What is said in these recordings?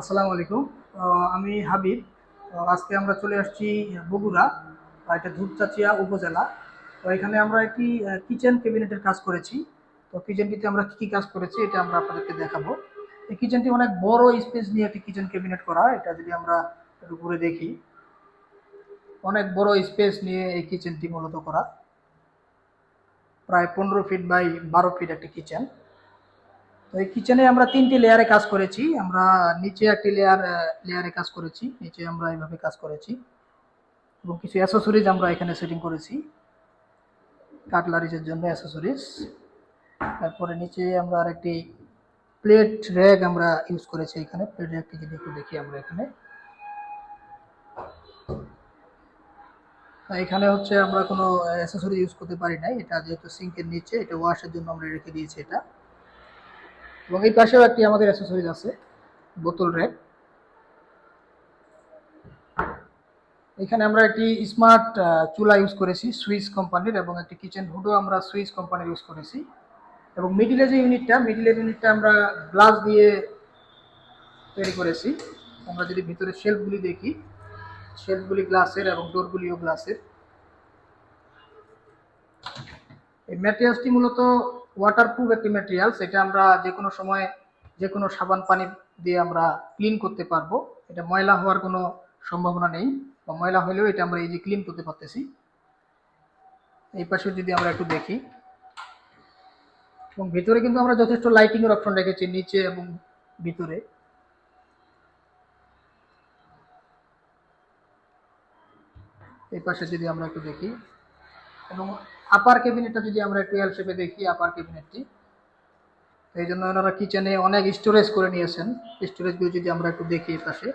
আসসালামু আলাইকুম। আমি হাবিব। আজকে আমরা চলে আসছি বগুড়া এটা ধূপচাচিয়া উপজেলা। তো এখানে আমরা একটি কিচেন ক্যাবিনেটের কাজ করেছি। তো কিচেনটিতে আমরা কী কী কাজ করেছি, এটা আমরা আপনাদেরকে দেখাবো। এই কিচেনটি অনেক বড় স্পেস নিয়ে একটি কিচেন ক্যাবিনেট করা, এটা যদি আমরা একটু ঘুরে দেখি। অনেক বড় স্পেস নিয়ে এই কিচেনটি মূলত করা। প্রায় পনেরো ফিট বাই বারো ফিট একটি কিচেন তো এই কিচেনে আমরা তিনটি লেয়ারে কাজ করেছি। আমরা নিচে একটি লেয়ার লেয়ারে কাজ করেছি। নিচে আমরা এইভাবে কাজ করেছি। এবং কিছু অ্যাসেসরিজ আমরা এখানে সেটিং করেছি। কাটলারিজের জন্য অ্যাসেসরিজ তারপরে নিচে আমরা আরেকটি প্লেট র্যাক আমরা ইউজ করেছি এখানে। প্লেট র্যাকটি যদি একটু দেখি আমরা এখানে। এখানে হচ্ছে আমরা কোনো অ্যাসেসরি ইউজ করতে পারি নাই। এটা যেহেতু সিঙ্কের নিচে, এটা ওয়াশের জন্য আমরা রেখে দিয়েছি এটা। এবং এই পাশেও একটি আমাদের অ্যাসেসরিজ আছে, বোতল র্যাক। এখানে আমরা একটি স্মার্ট চুলা ইউজ করেছি, সুইস কোম্পানির, এবং একটি কিচেন হুডও আমরা সুইস কোম্পানির ইউজ করেছি। এবং মিডিলের যে ইউনিটটা মিডিলের ইউনিটটা আমরা গ্লাস দিয়ে তৈরি করেছি। আমরা যদি ভিতরে শেলফগুলি দেখি শেলফগুলি গ্লাসের এবং ডোরগুলিও গ্লাসের এই ম্যাটেরিয়ালসটি মূলত ওয়াটারপ্রুফ একটি ম্যাটেরিয়ালস এটা আমরা যে কোনো সময় যে কোনো সাবান পানি দিয়ে আমরা ক্লিন করতে পারব। এটা ময়লা হওয়ার কোনো সম্ভাবনা নেই, বা ময়লা হলেও এটা আমরা এই যে ক্লিন করতে পারতেছি। এই পাশে যদি আমরা একটু দেখি। এবং ভিতরে কিন্তু আমরা যথেষ্ট লাইটিংয়ের অপশন রেখেছি, নিচে এবং ভিতরে। এই পাশে যদি আমরা একটু দেখি। এবং আপার ক্যাবিনেটটা যদি আমরা একটু এল শেপে দেখি আপার ক্যাবিনেটটি এই জন্য ওনারা কিচেনে অনেক স্টোরেজ করে নিয়েছেন। স্টোরেজগুলো যদি আমরা একটু দেখি পাশে।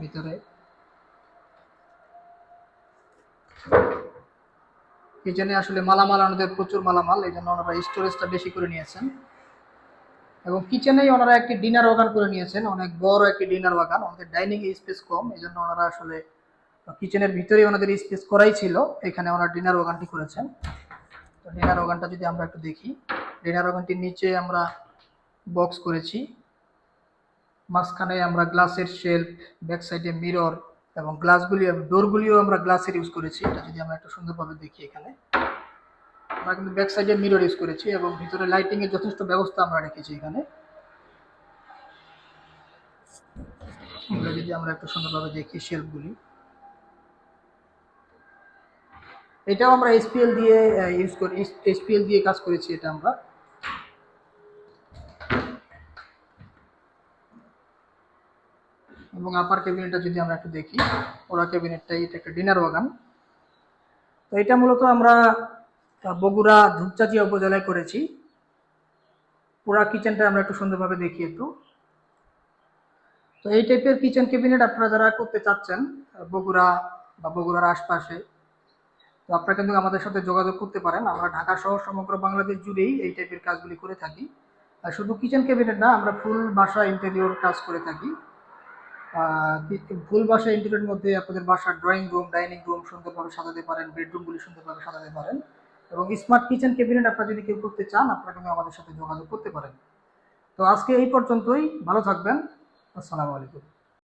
ভিতরে। কিচেনে আসলে মালামাল আমাদের প্রচুর মালামাল, এই জন্য ওনারা স্টোরেজটা বেশি করে নিয়েছেন। এবং কিচেনেই ওনারা একটি ডিনার বাগান করে নিয়েছেন। অনেক বড় একটি ডিনার বাগান আমাদের ডাইনিং স্পেস কম, এই জন্য ওনারা আসলে কিচেনের ভিতরেই ওনাদের স্পেস করাই ছিল। এখানে ওনারা ডিনার ওগানটি করেছেন। তো ডিনার ওগানটা যদি আমরা একটু দেখি ডিনার ওগানটির নিচে আমরা বক্স করেছি। মাঝখানে আমরা গ্লাসের শেলফ ব্যাক সাইডে মিরর এবং গ্লাসগুলি ডোরগুলিও আমরা গ্লাসের ইউজ করেছি। এটা যদি আমরা একটু সুন্দরভাবে দেখি এখানে। আমরা কিন্তু ব্যাক সাইডে মিরর ইউজ করেছি এবং ভিতরে লাইটিংয়ের যথেষ্ট ব্যবস্থা আমরা রেখেছি এখানে। যদি আমরা একটু সুন্দরভাবে দেখি শেলফগুলি এটাও আমরা এসপিএল দিয়ে ইউজ করি এসপিএল দিয়ে কাজ করেছি এটা আমরা। এবং আপার ক্যাবিনেটটা যদি আমরা একটু দেখি ওরা ক্যাবিনেটটাই এটা একটা ডিনার বাগান। তো এটা মূলত আমরা বগুড়া ধূপচাচিয়া উপজেলায় করেছি। পুরা কিচেনটা আমরা একটু সুন্দরভাবে দেখি একটু। তো এই টাইপের কিচেন ক্যাবিনেট আপনারা যারা করতে চাচ্ছেন, বগুড়া বা বগুড়ার আশপাশে তো আপনারা কিন্তু আমাদের সাথে যোগাযোগ করতে পারেন। আমরা ঢাকা সহ সমগ্র বাংলাদেশ জুড়েই এই টাইপের কাজগুলি করে থাকি। আর শুধু কিচেন ক্যাবিনেট না, আমরা ফুল বাসা ইন্টেরিয়র কাজ করে থাকি। ফুল বাসা ইন্টেরিয়র মধ্যে আপনাদের বাসার ড্রয়িং রুম ডাইনিং রুম সুন্দরভাবে সাজাতে পারেন বেডরুমগুলি সুন্দরভাবে সাজাতে পারেন। এবং স্মার্ট কিচেন ক্যাবিনেট আপনারা যদি কেউ করতে চান, আপনারা কিন্তু আমাদের সাথে যোগাযোগ করতে পারেন। তো আজকে এই পর্যন্তই। ভালো থাকবেন। আসসালামু আলাইকুম।